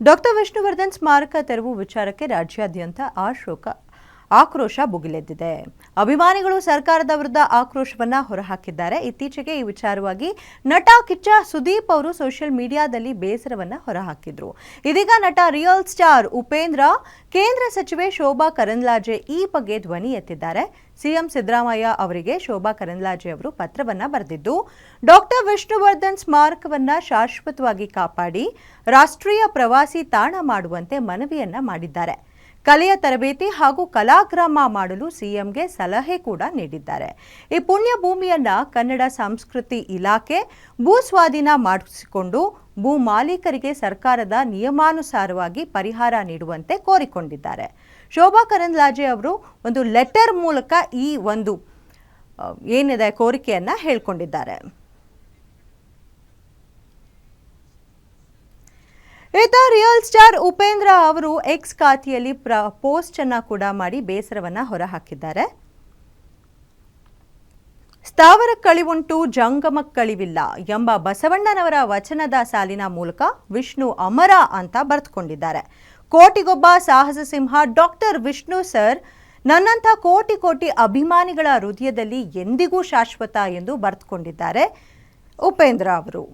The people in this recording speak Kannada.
ಡಾಕ್ಟರ್ ವಿಷ್ಣುವರ್ಧನ್ ಸ್ಮಾರಕ ತೆರವು ವಿಚಾರಕ್ಕೆ ರಾಜ್ಯಾದ್ಯಂತ ಅಶೋಕ ಆಕ್ರೋಶ ಭುಗಿಲೆದ್ದಿದೆ ಅಭಿಮಾನಿಗಳು ಸರ್ಕಾರದ ವಿರುದ್ಧ ಆಕ್ರೋಶವನ್ನ ಹೊರಹಾಕಿದ್ದಾರೆ. ಇತ್ತೀಚೆಗೆ ಈ ವಿಚಾರವಾಗಿ ನಟ ಕಿಚ್ಚ ಸುದೀಪ್ ಅವರು ಸೋಷಿಯಲ್ ಮೀಡಿಯಾದಲ್ಲಿ ಬೇಸರವನ್ನ ಹೊರಹಾಕಿದ್ರು. ಇದೀಗ ನಟ ರಿಯಲ್ ಸ್ಟಾರ್ ಉಪೇಂದ್ರ, ಕೇಂದ್ರ ಸಚಿವೆ ಶೋಭಾ ಕರಂದ್ಲಾಜೆ ಈ ಬಗ್ಗೆ ಧ್ವನಿ ಎತ್ತಿದ್ದಾರೆ. ಸಿಎಂ ಸಿದ್ದರಾಮಯ್ಯ ಅವರಿಗೆ ಶೋಭಾ ಕರಂದ್ಲಾಜೆ ಅವರು ಪತ್ರವನ್ನ ಬರೆದಿದ್ದು, ಡಾಕ್ಟರ್ ವಿಷ್ಣುವರ್ಧನ್ ಸ್ಮಾರಕವನ್ನ ಶಾಶ್ವತವಾಗಿ ಕಾಪಾಡಿ ರಾಷ್ಟ್ರೀಯ ಪ್ರವಾಸಿ ತಾಣ ಮಾಡುವಂತೆ ಮನವಿಯನ್ನ ಮಾಡಿದ್ದಾರೆ. ಕಲೆಯ ತರಬೇತಿ ಹಾಗೂ ಕಲಾಗ್ರಾಮ ಮಾಡಲು ಸಿಎಂಗೆ ಸಲಹೆ ಕೂಡ ನೀಡಿದ್ದಾರೆ. ಈ ಪುಣ್ಯ ಭೂಮಿಯನ್ನ ಕನ್ನಡ ಸಂಸ್ಕೃತಿ ಇಲಾಖೆ ಭೂ ಸ್ವಾಧೀನ ಮಾಡಿಸಿಕೊಂಡು ಭೂ ಮಾಲೀಕರಿಗೆ ಸರ್ಕಾರದ ನಿಯಮಾನುಸಾರವಾಗಿ ಪರಿಹಾರ ನೀಡುವಂತೆ ಕೋರಿಕೊಂಡಿದ್ದಾರೆ. ಶೋಭಾ ಕರಂದ್ಲಾಜೆ ಅವರು ಒಂದು ಲೆಟರ್ ಮೂಲಕ ಈ ಒಂದು ಏನಿದೆ ಕೋರಿಕೆಯನ್ನು ಹೇಳ್ಕೊಂಡಿದ್ದಾರೆ. ಈತ ರಿಯಲ್ ಸ್ಟಾರ್ ಉಪೇಂದ್ರ ಅವರು ಎಕ್ಸ್ ಖಾತೆಯಲ್ಲಿ ಪ್ರ, ಪೋಸ್ಟ್ ಅನ್ನ ಕೂಡ ಮಾಡಿ ಬೇಸರವನ್ನ ಹೊರಹಾಕಿದ್ದಾರೆ. ಸ್ಥಾವರ ಕಳಿವುಂಟು, ಜಂಗಮ ಕಳಿವಿಲ್ಲ ಎಂಬ ಬಸವಣ್ಣನವರ ವಚನದ ಸಾಲಿನ ಮೂಲಕ ವಿಷ್ಣು ಅಮರ ಅಂತ ಬರೆದುಕೊಂಡಿದ್ದಾರೆ ಕೋಟಿಗೊಬ್ಬ ಸಾಹಸ ಸಿಂಹ ಡಾಕ್ಟರ್ ವಿಷ್ಣು ಸರ್, ನನ್ನಂಥ ಕೋಟಿ ಕೋಟಿ ಅಭಿಮಾನಿಗಳ ಹೃದಯದಲ್ಲಿ ಎಂದಿಗೂ ಶಾಶ್ವತ ಎಂದು ಬರೆದುಕೊಂಡಿದ್ದಾರೆ ಉಪೇಂದ್ರ ಅವರು.